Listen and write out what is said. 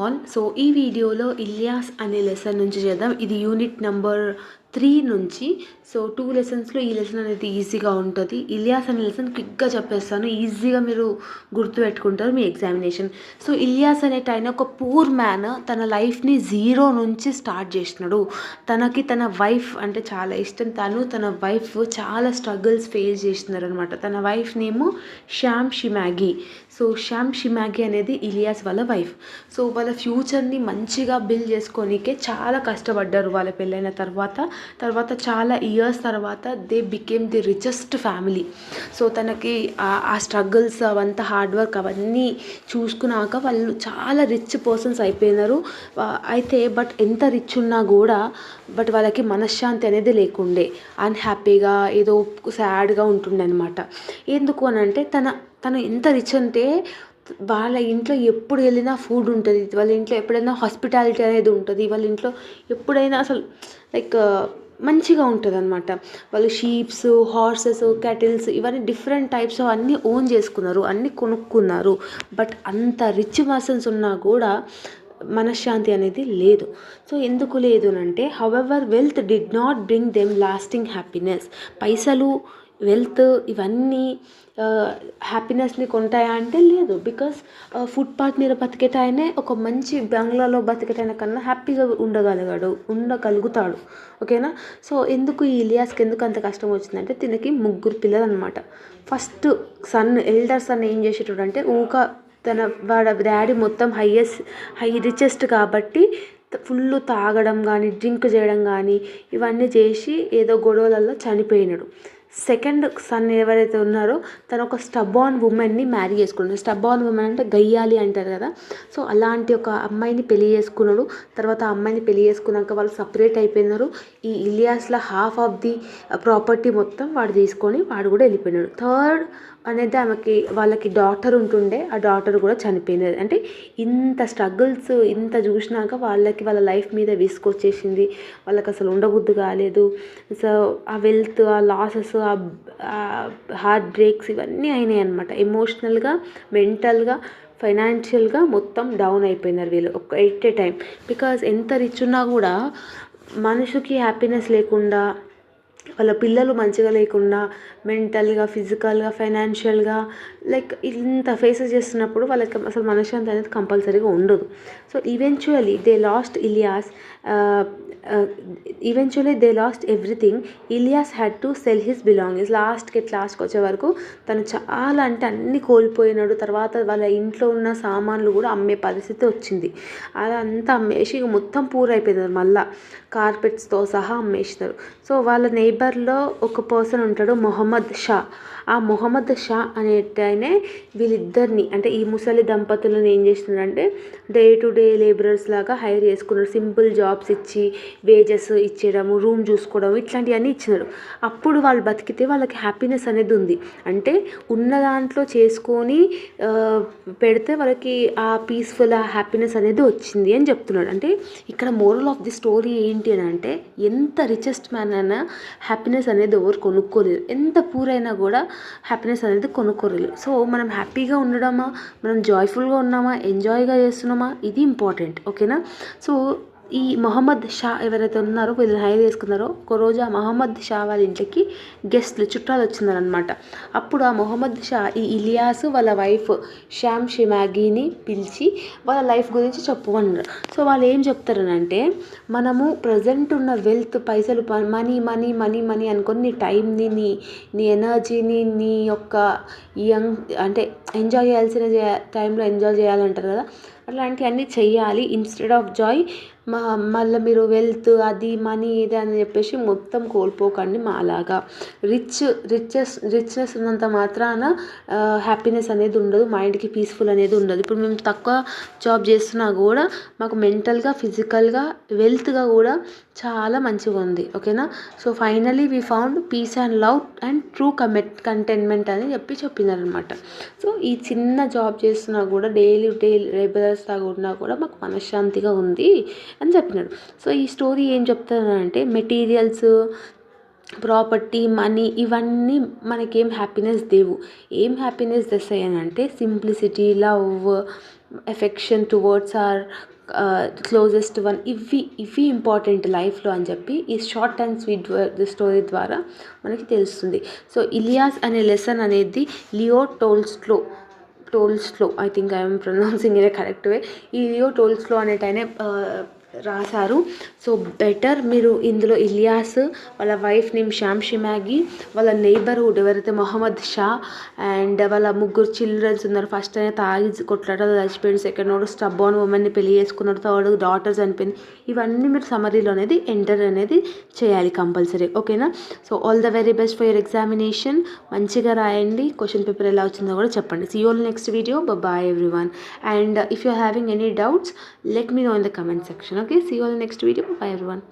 All so ఈ వీడియోలో ఇలియాస్ అనే లెసన్ నుంచి చేద్దాం. ఇది యూనిట్ నెంబర్ త్రీ నుంచి. సో టూ లెసన్స్లో ఈ లెసన్ అనేది ఈజీగా ఉంటుంది. ఇలియాస్ అనే లెసన్ క్విక్గా చెప్పేస్తాను. ఈజీగా మీరు గుర్తుపెట్టుకుంటారు మీ ఎగ్జామినేషన్ సో ఇలియాస్ అనేట ఆయన ఒక పూర్ మ్యాన్ తన లైఫ్ని జీరో నుంచి స్టార్ట్ చేసినాడు. తనకి తన వైఫ్ అంటే చాలా ఇష్టం. తను తన వైఫ్ చాలా స్ట్రగుల్స్ ఫేస్ చేస్తున్నారు అనమాట తన wife name Sham Shemagi. So Sham Shemagi అనేది ఇలియాస్ వాళ్ళ వైఫ్ సో వాళ్ళ ఫ్యూచర్ని మంచిగా బిల్డ్ చేసుకోనికే చాలా కష్టపడ్డారు వాళ్ళ పెళ్ళైన తర్వాత. తర్వాత చాలా ఇయర్స్ తర్వాత they became the richest family so తనకి ఆ స్ట్రగుల్స్ అవంతా హార్డ్ వర్క్ అవన్నీ చూసుకున్నాక వాళ్ళు చాలా రిచ్ పర్సన్స్ అయిపోయినారు. అయితే బట్ ఎంత రిచ్ ఉన్నా కూడా బట్ వాళ్ళకి మనశ్శాంతి అనేది లేకుండే. అన్హ్యాపీగా ఏదో సాడ్గా ఉంటుండే అనమాట ఎందుకు అని అంటే తన తను ఎంత రిచ్ అంటే వాళ్ళ ఇంట్లో ఎప్పుడు వెళ్ళినా ఫుడ్ ఉంటుంది. వాళ్ళ ఇంట్లో ఎప్పుడైనా హాస్పిటాలిటీ అనేది ఉంటుంది. వాళ్ళ ఇంట్లో ఎప్పుడైనా అసలు లైక్ uh, మంచిగా ఉంటుంది అనమాట వాళ్ళు షీప్స్ హార్సెస్ కెటిల్స్ ఇవన్నీ డిఫరెంట్ టైప్స్ అన్నీ ఓన్ చేసుకున్నారు. అన్నీ కొనుక్కున్నారు. బట్ అంత రిచ్ పర్సన్స్ ఉన్నా కూడా మనశ్శాంతి అనేది లేదు. సో ఎందుకు లేదు అంటే however wealth did not bring them lasting happiness పైసలు వెల్త్ ఇవన్నీ హ్యాపీనెస్ని కొంటాయా అంటే లేదు. బికాస్ ఫుట్పాత్ మీద బతికేటాయనే ఒక మంచి బంగ్లాలో బతికేటాయన కన్నా హ్యాపీగా ఉండగలిగాడు ఉండగలుగుతాడు. ఓకేనా? సో ఎందుకు ఈ ఇలియాస్కి ఎందుకు అంత కష్టం వచ్చిందంటే తినకి ముగ్గురు పిల్లలు అనమాట ఫస్ట్ సన్ ఎల్డర్ సన్ ఏం చేసేటోడు అంటే ఊక తన వాడ డాడీ మొత్తం హైయెస్ట్ హై రిచెస్ట్ కాబట్టి ఫుల్ తాగడం కానీ డ్రింక్ చేయడం కానీ ఇవన్నీ చేసి ఏదో గొడవలలో చనిపోయినాడు. సెకండ్ సన్ ఎవరైతే ఉన్నారో తను ఒక స్టబాన్ ఉమెన్ని మ్యారీ చేసుకున్నాడు. స్టబాన్ ఉమెన్ అంటే గయ్యాలి అంటారు కదా. సో అలాంటి ఒక అమ్మాయిని పెళ్ళి చేసుకున్నాడు. తర్వాత ఆ అమ్మాయిని పెళ్ళి చేసుకున్నాక వాళ్ళు సపరేట్ అయిపోయినారు. ఈ ఇలియాస్లో హాఫ్ ఆఫ్ ది ప్రాపర్టీ మొత్తం వాడు తీసుకొని వాడు కూడా వెళ్ళిపోయినాడు. థర్డ్ అనేది ఆమెకి వాళ్ళకి డాటర్ ఉంటుండే ఆ డాటర్ కూడా చనిపోయినది. అంటే ఇంత స్ట్రగుల్స్ ఇంత చూసినాక వాళ్ళకి వాళ్ళ లైఫ్ మీద విసుకొచ్చేసింది వాళ్ళకి అసలు ఉండబుద్ధి కాలేదు. సో ఆ వెల్త్ ఆ లాసెస్ ఆ హార్ట్ బ్రేక్స్ ఇవన్నీ అయినాయి అనమాట ఎమోషనల్గా మెంటల్గా ఫైనాన్షియల్గా మొత్తం డౌన్ అయిపోయినారు వీళ్ళు ఒక ఎట్ ఏ టైం బికాజ్ ఎంత రిచ్ ఉన్నా కూడా మనిషికి హ్యాపీనెస్ లేకుండా వాళ్ళ పిల్లలు మంచిగా లేకుండా మెంటల్గా ఫిజికల్గా ఫైనాన్షియల్గా లైక్ ఇంత ఫేసెస్ చేస్తున్నప్పుడు వాళ్ళకి అసలు మనశ్శాంతి అనేది కంపల్సరీగా ఉండదు. So eventually they lost Ilyas eventually they lost everything Ilyas had to sell his belongings లాస్ట్కి లాస్ట్కి వచ్చే వరకు తను చాలా అంటే అన్నీ కోల్పోయినాడు. తర్వాత వాళ్ళ ఇంట్లో ఉన్న సామాన్లు కూడా అమ్మే పరిస్థితి వచ్చింది. అలా అంతా అమ్మేసి మొత్తం పూర్ అయిపోయినారు మళ్ళీ. కార్పెట్స్తో సహా అమ్మేసినారు. సో వాళ్ళ ఖైబర్లో ఒక పర్సన్ ఉంటాడు మొహమ్మద్ షా. ఆ మొహమ్మద్ షా అనేటనే వీళ్ళిద్దరిని అంటే ఈ ముసలి దంపతులను ఏం చేస్తున్నాడంటే డే టు డే లేబరర్స్ లాగా హైర్ చేసుకున్నాడు. సింపుల్ జాబ్స్ ఇచ్చి వేజెస్ ఇచ్చేయడము రూమ్ చూసుకోవడం ఇట్లాంటివన్నీ ఇచ్చినాడు. అప్పుడు వాళ్ళు బతికితే వాళ్ళకి హ్యాపీనెస్ అనేది ఉంది. అంటే ఉన్న దాంట్లో చేసుకొని పెడితే వాళ్ళకి ఆ పీస్ఫుల్ ఆ హ్యాపీనెస్ అనేది వచ్చింది అని చెప్తున్నాడు. అంటే ఇక్కడ మోరల్ ఆఫ్ ది స్టోరీ ఏంటి అని అంటే ఎంత రిచెస్ట్ మ్యాన్ అయినా హ్యాపీనెస్ అనేది ఎవరు కొనుక్కోలేరు ఎంత పూర్ అయినా కూడా హ్యాపీనెస్ అనేది కొనుక్కోలేరు సో మనం హ్యాపీగా ఉండడమా? మనం జాయ్ఫుల్గా ఉన్నామా? ఎంజాయ్గా చేస్తున్నామా? ఇది ఇంపార్టెంట్ ఓకేనా సో ఈ మొహమ్మద్ షా ఎవరైతే ఉన్నారో వీళ్ళని హైర్ చేసుకున్నారో ఒక రోజు ఆ మొహమ్మద్ షా వాళ్ళ ఇంటికి గెస్ట్లు చుట్టాలు వచ్చిందనమాట అప్పుడు ఆ మొహమ్మద్ షా ఈ ఇలియాస్ వాళ్ళ వైఫ్ శ్యామ్ షిమాగీని పిలిచి వాళ్ళ లైఫ్ గురించి చెప్పమన్నారు. సో వాళ్ళు ఏం చెప్తారనంటే మనము ప్రజెంట్ ఉన్న వెల్త్ పైసలు మనీ మనీ మనీ మనీ అనుకొని నీ టైంని నీ నీ ఎనర్జీని నీ యొక్క యంగ్ అంటే ఎంజాయ్ చేయాల్సిన టైంలో ఎంజాయ్ చేయాలంటారు కదా అట్లాంటివన్నీ చెయ్యాలి ఇన్స్టెడ్ ఆఫ్ జాయ్ మా మళ్ళీ మీరు వెల్త్ అది మనీ ఇది అని చెప్పేసి మొత్తం కోల్పోకండి మా అలాగా రిచ్ రిచెస్ రిచ్నెస్ ఉన్నంత మాత్రాన హ్యాపీనెస్ అనేది ఉండదు. మైండ్కి పీస్ఫుల్ అనేది ఉండదు. ఇప్పుడు మేము తక్కువ జాబ్ చేస్తున్నా కూడా మాకు మెంటల్గా ఫిజికల్గా వెల్త్గా కూడా చాలా మంచిగా ఉంది. ఓకేనా so finally we found peace and love and true commit contentment అని చెప్పి చెప్పినారనమాట సో ఈ చిన్న జాబ్ చేస్తున్నా కూడా డైలీ డైలీ రెగ్యులర్స్ లాగా ఉన్నా కూడా మాకు మనశ్శాంతిగా ఉంది. అని చెప్పినాడు. సో ఈ స్టోరీ ఏం చెప్తానంటే మెటీరియల్స్ ప్రాపర్టీ మనీ ఇవన్నీ మనకేం హ్యాపీనెస్ దేవు ఏం happiness తెస్తాయనంటే simplicity love affection towards our closest one ఇవి ఇవి ఇంపార్టెంట్ లైఫ్లో అని చెప్పి ఈ షార్ట్ అండ్ స్వీట్ స్టోరీ ద్వారా మనకి తెలుస్తుంది. సో ఇలియాస్ అనే లెసన్ అనేది Leo Tolstoy Tolstoy I think I'm pronouncing ఇదే కరెక్ట్ వే ఈ లియో టోల్స్లో అనేటైనా రాశారు. సో బెటర్ మీరు ఇందులో ఇలియాస్ వాళ్ళ వైఫ్ నేమ్ శ్యామ్ షిమాగి వాళ్ళ నైబర్హుడ్ ఎవరైతే మొహమ్మద్ షా అండ్ వాళ్ళ ముగ్గురు చిల్డ్రన్స్ ఉన్నారు ఫస్ట్ అయినా తాగి కొట్లాట చచ్చిపోయింది సెకండ్ వాడు స్టబ్బాన్ ఉమెన్ని పెళ్ళి చేసుకున్నాడు థర్డ్ డాటర్స్ అనిపోయింది ఇవన్నీ మీరు సమరీలో అనేది ఎంటర్ అనేది చేయాలి కంపల్సరీ ఓకేనా so all the very best for your examination మంచిగా రాయండి. క్వశ్చన్ పేపర్ ఎలా వచ్చిందో కూడా చెప్పండి. See all next video bye every one and if you having any doubts let me know in the comment section okay see you all in the next video. Bye everyone